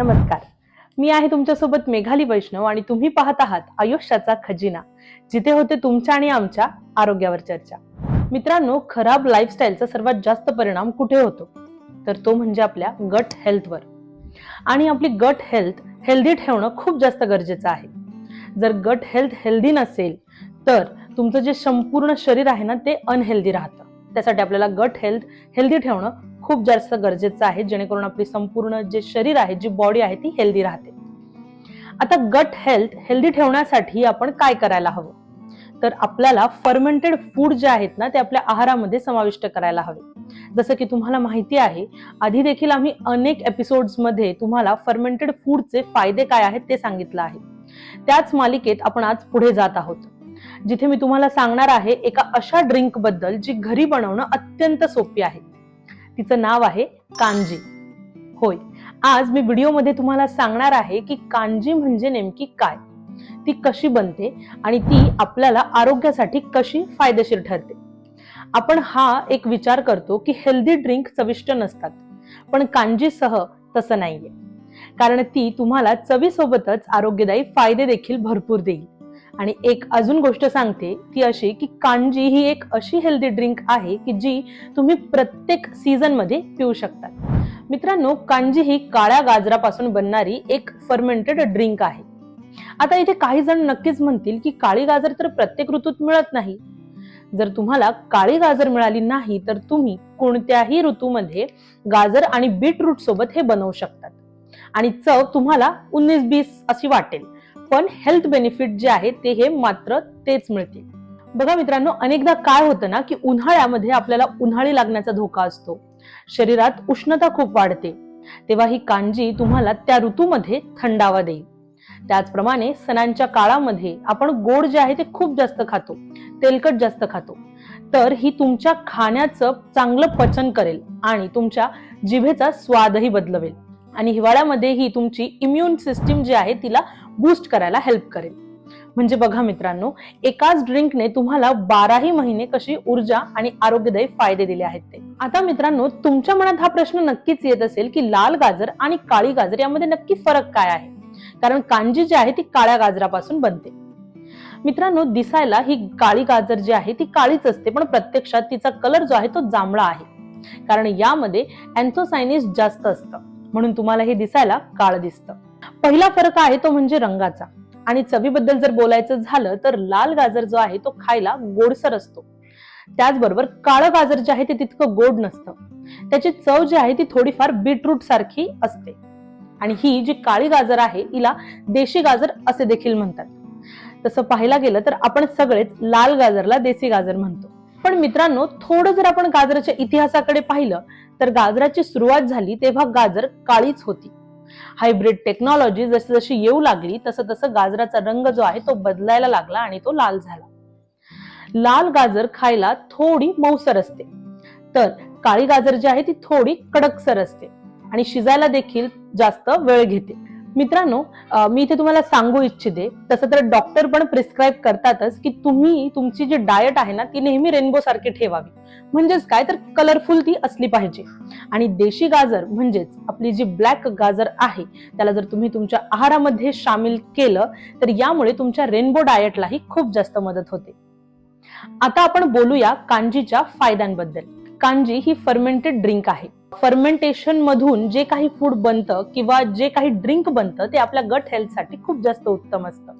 नमस्कार. मी आहे तुमच्यासोबत मेघाली वैष्णव आणि तुम्ही पाहत आहात आयुष्याचा खजिना जिथे होते तुमच्या आणि आमच्या आरोग्यावर चर्चा. मित्रांनो खराब लाईफस्टाईलचा सर्वात जास्त परिणाम कुठे होतो? तर तो म्हणजे आपल्या गट हेल्थवर आणि आपली गट हेल्थ हेल्दी ठेवणं खूप जास्त गरजेचं आहे. जर गट हेल्थ हेल्दी नसेल तर तुमचं जे संपूर्ण शरीर आहे ना ते अनहेल्दी राहतं. त्यासाठी आपल्याला गट हेल्थ हेल्दी ठेवणं खूप जास्त गरजेचं आहे जेणेकरून आपली संपूर्ण जे शरीर आहे जी बॉडी आहे ती हेल्दी राहते. आता गट हेल्थ हेल्दी ठेवण्यासाठी आपण काय करायला हवं? तर आपल्याला फर्मेंटेड फूड जे आहेत ना ते आपल्या आहारामध्ये समाविष्ट करायला हवे. जसं की तुम्हाला माहिती आहे आधी देखील आम्ही अनेक एपिसोड्समध्ये तुम्हाला फर्मेंटेड फूडचे फायदे काय आहेत ते सांगितलं आहे. त्याच मालिकेत आपण आज पुढे जात आहोत. जिथे मी तुम्हाला सांगणार आहे एका अशा ड्रिंकबद्दल जी घरी बनवणं अत्यंत सोपी आहे. तिचं नाव आहे कांजी होय. आज मी व्हिडिओमध्ये तुम्हाला सांगणार आहे की कांजी म्हणजे नेमकी काय? ती कशी बनते आणि ती आपल्याला आरोग्यासाठी कशी फायदेशीर ठरते? आपण हा एक विचार करतो की हेल्दी ड्रिंक चविष्ट नसतात पण कांजीसह तसं नाहीये. कारण ती तुम्हाला चवीसोबतच आरोग्यदायी फायदे देखील भरपूर देईल. आणि एक अजून गोष्ट सांगते ती अशी की कांजी ही एक अशी हेल्दी ड्रिंक आहे की जी तुम्ही प्रत्येक सीझनमध्ये पिऊ शकता मित्रांनो कांजी ही काळ्या गाजरापासून बनणारी एक फर्मेंटेड ड्रिंक आहे. आता इथे काही जण नक्कीच म्हणतील की काळी गाजर तर प्रत्येक ऋतूत मिळत नाही. जर तुम्हाला काळी गाजर मिळाली नाही तर तुम्ही कोणत्याही ऋतूमध्ये गाजर आणि बीटरूट सोबत हे बनवू शकतात. आणि चव तुम्हाला उन्नीस बीस अशी वाटेल. पण हेल्थ बेनिफिट जे आहे ते हे मात्र तेच मिळतील. बघा मित्रांनो अनेकदा काय होतं ना की उन्हाळ्यामध्ये आपल्याला उन्हाळी लागण्याचा धोका असतो. शरीरात उष्णता खूप वाढते. तेव्हा ही कांजी तुम्हाला त्या ऋतूमध्ये थंडावा देईल. त्याचप्रमाणे सणांच्या काळामध्ये आपण गोड जे आहे ते खूप जास्त खातो तेलकट जास्त खातो. तर ही तुमच्या खाण्याचं चांगलं पचन करेल आणि तुमच्या जिभेचा स्वादही बदलवेल. आणि हिवाळ्यामध्ये ही तुमची इम्युन सिस्टीम जी आहे तिला बूस्ट करायला हेल्प करेल. म्हणजे बघा मित्रांनो एकाच ड्रिंकने तुम्हाला बाराही महिने कशी ऊर्जा आणि आरोग्यदायी फायदे दिले आहेत ते. आता मित्रांनो तुमच्या मनात हा प्रश्न नक्कीच येत असेल की लाल गाजर आणि काळी गाजर यामध्ये नक्की फरक काय आहे? कारण कांजी जी आहे ती काळ्या गाजरापासून बनते. मित्रांनो दिसायला ही काळी गाजर जी आहे ती काळीच असते पण प्रत्यक्षात तिचा कलर जो आहे तो जांभळा आहे. कारण यामध्ये अँथोसायनिस जास्त असतं. म्हणून तुम्हाला हे दिसायला काळ दिसतं. पहिला फरक आहे तो म्हणजे रंगाचा. आणि चवीबद्दल जर बोलायचं झालं तर लाल गाजर जो आहे तो खायला गोडसर असतो. त्याचबरोबर काळं गाजर जे आहे ते तितकं गोड नसतं. त्याची चव जी आहे ती थोडीफार बीटरूट सारखी असते. आणि ही जी काळी गाजर आहे हिला देशी गाजर असे देखील म्हणतात. तसं पाहायला गेलं तर आपण सगळेच लाल गाजरला देसी गाजर म्हणतो. पण मित्रांनो थोडं जर आपण गाजराच्या इतिहासाकडे पाहिलं तर गाजराची सुरुवात झाली तेव्हा गाजर काळीच होती. हायब्रिड टेक्नॉलॉजी जशी जशी येऊ लागली तसं तसं गाजराचा रंग जो आहे तो बदलायला लागला आणि तो लाल झाला. लाल गाजर खायला थोडी मऊसर असते. तर काळी गाजर जी आहे ती थोडी कडकसर असते आणि शिजायला देखील जास्त वेळ घेते. मित्रांनो मी इथे तुम्हाला सांगू इच्छिते तसं तर डॉक्टर पण प्रिस्क्राईब करतातच की तुम्ही तुमची जी डायट आहे ना ती नेहमी रेनबो सारखी ठेवावी. म्हणजेच काय तर कलरफुल ती असली पाहिजे. आणि देशी गाजर म्हणजेच आपली जी ब्लॅक गाजर आहे त्याला जर तुम्ही तुमच्या आहारामध्ये सामील केलं तर यामुळे तुमच्या रेनबो डायटलाही खूप जास्त मदत होते. आता आपण बोलूया कांजीच्या फायद्यांबद्दल. कांजी ही फर्मेंटेड ड्रिंक आहे. फर्मेंटेशन मधून जे काही फूड बनतं किंवा जे काही ड्रिंक बनतं ते आपल्या गट हेल्थसाठी खूप जास्त उत्तम असतं.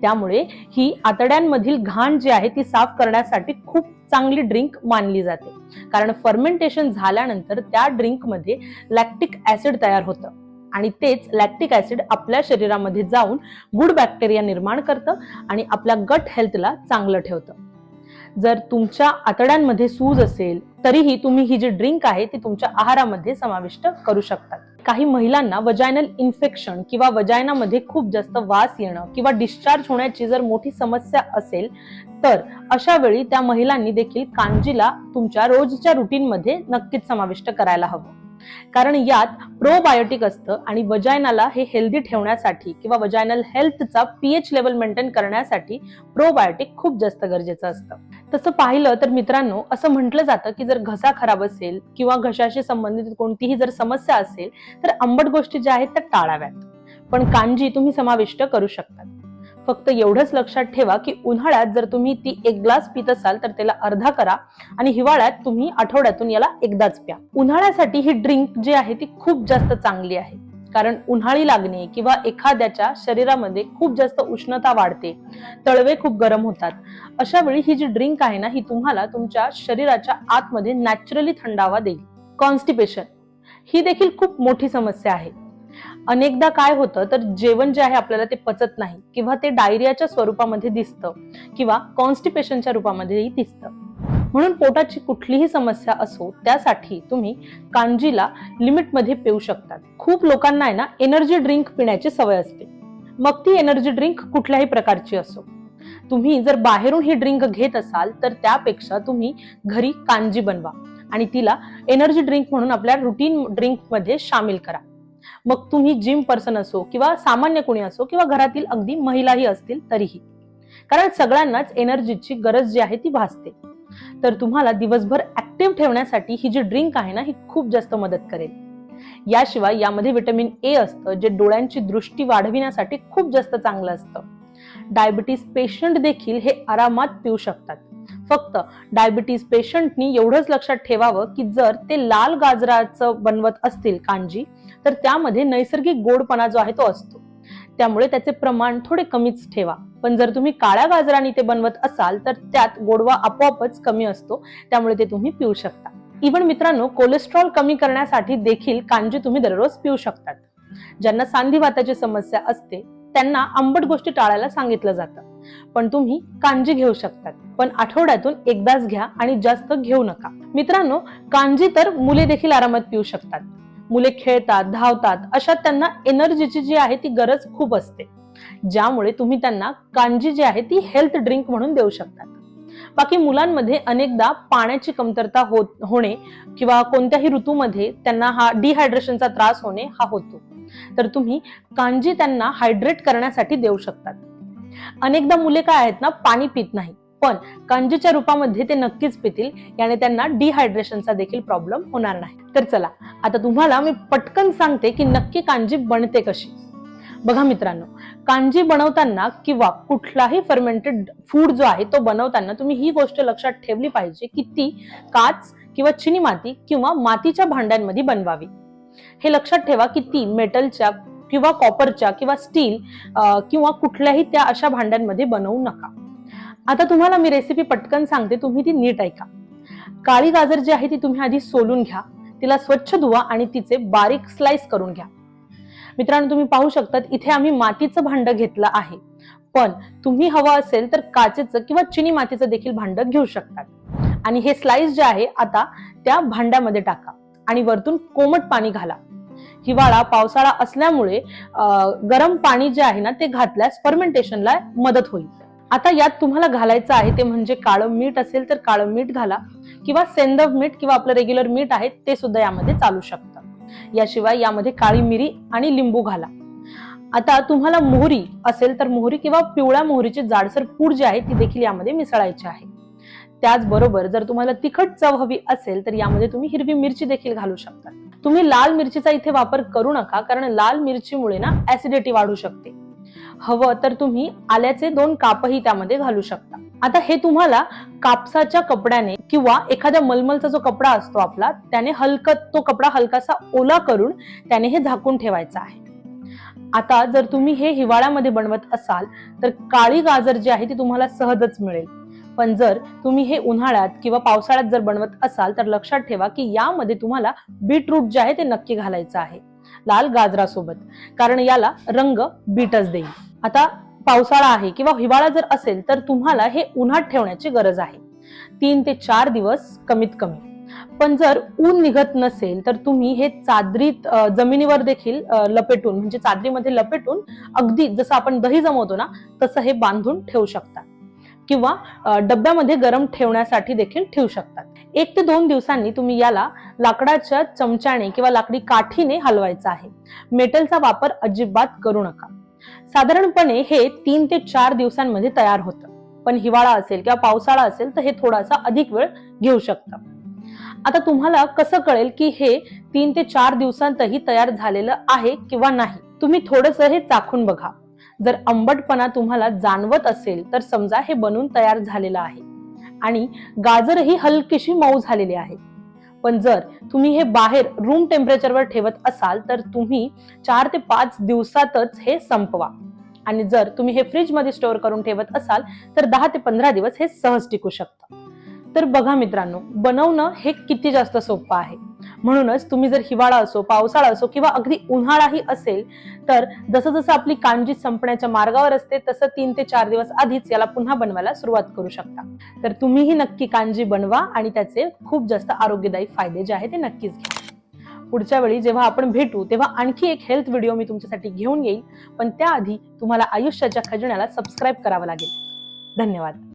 त्यामुळे ही आतड्यांमधील घाण जी आहे ती साफ करण्यासाठी खूप चांगली ड्रिंक मानली जाते. कारण फर्मेंटेशन झाल्यानंतर त्या ड्रिंकमध्ये लॅक्टिक ऍसिड तयार होतं. आणि तेच लॅक्टिक ऍसिड आपल्या शरीरामध्ये जाऊन गुड बॅक्टेरिया निर्माण करतं आणि आपल्या गट हेल्थला चांगलं ठेवतं. जर तुमच्या आतड्यांमध्ये सूज असेल तरीही तुम्ही ही जी ड्रिंक आहे ती तुमच्या आहारामध्ये समाविष्ट करू शकतात. काही महिलांना वजायनल इन्फेक्शन किंवा वजायनामध्ये खूप जास्त वास येणं किंवा डिस्चार्ज होण्याची जर मोठी समस्या असेल तर अशा वेळी त्या महिलांनी देखील कांजीला तुमच्या रोजच्या रुटीनमध्ये नक्कीच समाविष्ट करायला हवं. कारण यात प्रोबायोटिक असतं आणि वजायनाला हे हेल्दी ठेवण्यासाठी किंवा वजायनल हेल्थचा पीएच लेवल मेंटेन करण्यासाठी प्रोबायोटिक खूप जास्त गरजेचं असतं. तसं पाहिलं तर मित्रांनो असं म्हटलं जातं की जर घसा खराब असेल किंवा घशाशी संबंधित कोणतीही जर समस्या असेल तर आंबट गोष्टी ज्या आहेत त्या टाळाव्यात. पण कांजी तुम्ही समाविष्ट करू शकता. फक्त एवढंच लक्षात ठेवा की उन्हाळ्यात जर तुम्ही ती एक ग्लास पित असाल तर त्याला अर्धा करा आणि हिवाळ्यात तुम्ही आठवड्यातून याला एकदाच प्या. उन्हाळ्यासाठी ही ड्रिंक जी आहे ती खूप जास्त चांगली आहे. कारण उन्हाळी लागणे किंवा एखाद्याच्या शरीरामध्ये खूप जास्त उष्णता वाढते तळवे खूप गरम होतात. अशा वेळी ही जी ड्रिंक आहे ना ही तुम्हाला तुमच्या शरीराच्या आतमध्ये नॅचरली थंडावा देईल. कॉन्स्टिपेशन ही देखील खूप मोठी समस्या आहे. अनेकदा काय होतं तर जेवण जे आहे आपल्याला ते पचत नाही किंवा ते डायरियाच्या स्वरूपामध्ये दिसतं किंवा कॉन्स्टिपेशनच्या रूपामध्येही दिसतं. म्हणून पोटाची कुठलीही समस्या असो त्यासाठी तुम्ही कांजीला लिमिटमध्ये पिऊ शकतात. खूप लोकांना आहे ना एनर्जी ड्रिंक पिण्याची सवय असते. मग ती एनर्जी ड्रिंक कुठल्याही प्रकारची असो. तुम्ही जर बाहेरून ही ड्रिंक घेत असाल तर त्यापेक्षा तुम्ही घरी कांजी बनवा आणि तिला एनर्जी ड्रिंक म्हणून आपल्या रुटीन ड्रिंकमध्ये सामील करा. मग तुम्ही जिम पर्सन असो किंवा सामान्य कोणी असो किंवा घरातील अगदी महिलाही असतील तरीही. कारण सगळ्यांनाच एनर्जीची गरज जी आहे ती भासते. तर तुम्हाला दिवसभर ऍक्टिव्ह ठेवण्यासाठी ही जी ड्रिंक आहे ना ही खूप जास्त मदत करेल. याशिवाय यामध्ये विटॅमिन ए असतं जे डोळ्यांची दृष्टी वाढविण्यासाठी खूप जास्त चांगलं असतं. डायबिटीस पेशंट देखील हे आरामात पिऊ शकतात. फक्त डायबिटीस पेशंटनी एवढंच लक्षात ठेवावं की जर ते लाल गाजराचं बनवत असतील कांजी तर त्यामध्ये नैसर्गिक गोडपणा जो आहे तो असतो. त्यामुळे त्याचे प्रमाण थोडे कमीच ठेवा. पण जर तुम्ही काळ्या गाजराने ते बनवत असाल तर त्यात गोडवा आपोआपच कमी असतो. त्यामुळे ते तुम्ही पिऊ शकता. इव्हन मित्रांनो कोलेस्ट्रॉल कमी करण्यासाठी देखील कांजी तुम्ही दररोज पिऊ शकतात. ज्यांना सांधिवाताची समस्या असते त्यांना आंबट गोष्टी टाळायला सांगितलं जातं. पण तुम्ही कांजी घेऊ शकतात. पण आठवड्यातून एकदाच घ्या आणि जास्त घेऊ नका. मित्रांनो कांजी तर मुले देखील आरामात पिऊ शकतात. मुले खेळतात धावतात अशा त्यांना एनर्जीची जी आहे ती गरज खूप असते. ज्यामुळे तुम्ही त्यांना कांजी जी आहे ती हेल्थ ड्रिंक म्हणून देऊ शकतात बाकी मुलांमध्ये अनेकदा पाण्याची कमतरता होत होणे किंवा कोणत्याही ऋतूमध्ये त्यांना हा डिहायड्रेशनचा त्रास होणे हा होतो. तर तुम्ही कांजी त्यांना हायड्रेट करण्यासाठी देऊ शकतात. अनेकदा मुले काय आहेत ना पाणी पित नाही पण कांजीच्या रूपामध्ये ते नक्कीच पितील याने त्यांना डिहायड्रेशनचा देखील प्रॉब्लेम होणार नाही. तर चला आता तुम्हाला मी पटकन सांगते की नक्की कांजी बनते कशी. बघा मित्रांनो कांजी बनवताना किंवा कुठलाही फर्मेंटेड फूड जो आहे तो बनवताना तुम्ही ही गोष्ट लक्षात ठेवली पाहिजे की ती काच किंवा चिनी माती किंवा मातीच्या भांड्यांमध्ये बनवावी. हे लक्षात ठेवा की ती मेटलच्या किंवा कॉपरच्या किंवा स्टील किंवा कुठल्याही त्या अशा भांड्यांमध्ये बनवू नका. आता तुम्हाला मी रेसिपी पटकन सांगते तुम्ही ती नीट ऐका. काळी गाजर जी आहे ती तुम्ही आधी सोलून घ्या तिला स्वच्छ धुवा आणि तिचे बारीक स्लाइस करून घ्या. मित्रांनो तुम्ही पाहू शकतात इथे आम्ही मातीचं भांड घेतलं आहे. पण तुम्ही हवं असेल तर काचेचं किंवा चिनी मातीचं देखील भांड घेऊ शकतात. आणि हे स्लाइस जे आहे आता त्या भांड्यामध्ये टाका आणि वरतून कोमट पाणी घाला. हिवाळा पावसाळा असल्यामुळे गरम पाणी जे आहे ना ते घातल्यास फर्मेंटेशनला मदत होईल. आता यात तुम्हाला घालायचं आहे ते म्हणजे काळं मीठ असेल तर काळं मीठ घाला किंवा सेंदव मीठ किंवा आपलं रेग्युलर मीठ आहे ते सुद्धा यामध्ये चालू शकतं. याशिवाय यामध्ये काळी मिरी आणि लिंबू घाला. आता तुम्हाला मोहरी असेल तर मोहरी किंवा पिवळ्या मोहरीची जाडसर पूड जी आहे ती देखील यामध्ये मिसळायची आहे. त्याचबरोबर जर तुम्हाला तिखट चव हवी असेल तर यामध्ये तुम्ही हिरवी मिरची देखील घालू शकता. तुम्ही लाल मिरचीचा इथे वापर करू नका कारण लाल मिरचीमुळे ना ऍसिडिटी वाढू शकते. हवं तर तुम्ही आल्याचे दोन कापही त्यामध्ये घालू शकता. आता हे तुम्हाला कापसाच्या कपड्याने किंवा एखाद्या मलमलचा जो कपडा असतो आपला त्याने हलक तो कपडा हलकासा ओला करून त्याने हे झाकून ठेवायचा आहे. आता जर तुम्ही हे हिवाळ्यामध्ये बनवत असाल तर काळी गाजर जी आहे ती तुम्हाला सहजच मिळेल. पण जर तुम्ही हे उन्हाळ्यात किंवा पावसाळ्यात जर बनवत असाल तर लक्षात ठेवा की यामध्ये तुम्हाला बीटरूट जे आहे ते नक्की घालायचं आहे. लाल गाजरासोबत. कारण याला रंग बीटच देईल. आता पावसाळा आहे किंवा हिवाळा जर असेल तर तुम्हाला हे उन्हात ठेवण्याची गरज आहे. तीन ते चार दिवस कमीत कमी. पण जर ऊन निघत नसेल तर तुम्ही हे चादरीत जमिनीवर देखील लपेटून म्हणजे चादरीमध्ये लपेटून अगदी जसं आपण दही जमवतो ना तसं हे बांधून ठेवू शकता. किंवा डब्यामध्ये गरम ठेवण्यासाठी देखील ठेवू शकतात एक ते दोन दिवसांनी तुम्ही याला लाकडाच्या चमच्याने किंवा लाकडी काठीने हलवायचं आहे. मेटलचा वापर अजिबात करू नका. साधारणपणे हे तीन ते चार दिवसांमध्ये तयार होतं. पण हिवाळा असेल किंवा पावसाळा असेल तर हे थोडासा अधिक वेळ घेऊ शकतं. आता तुम्हाला कसं कळेल की हे तीन ते चार दिवसांतही तयार झालेलं आहे किंवा नाही? तुम्ही थोडंसं हे चाखून बघा. जर आंबटपणा तुम्हाला जाणवत असेल तर समजा हे बनून तयार झालेलं आहे. आणि गाजरही हलकीशी मऊ झालेली आहे. पण जर तुम्ही हे बाहेर रूम टेम्परेचरवर ठेवत असाल तर तुम्ही चार ते पाच दिवसातच हे संपवा. आणि जर तुम्ही हे फ्रीजमध्ये स्टोअर करून ठेवत असाल तर दहा ते पंधरा दिवस हे सहज टिकू शकतं. तर बघा मित्रांनो बनवणं हे किती जास्त सोपं आहे. म्हणूनच तुम्ही जर हिवाळा असो पावसाळा असो किंवा अगदी उन्हाळाही असेल तर जसं जसं आपली कांजी संपण्याच्या मार्गावर असते तसं तीन ते चार दिवस आधीच याला पुन्हा बनवायला सुरुवात करू शकता. तर तुम्हीही नक्की कांजी बनवा आणि त्याचे खूप जास्त आरोग्यदायी फायदे जे आहेत ते नक्कीच घ्या. पुढच्या वेळी जेव्हा आपण भेटू तेव्हा आणखी एक हेल्थ व्हिडिओ मी तुमच्यासाठी घेऊन येईल पण त्याआधी तुम्हाला आयुष्याच्या खजिन्याला सबस्क्राईब करावं लागेल. धन्यवाद.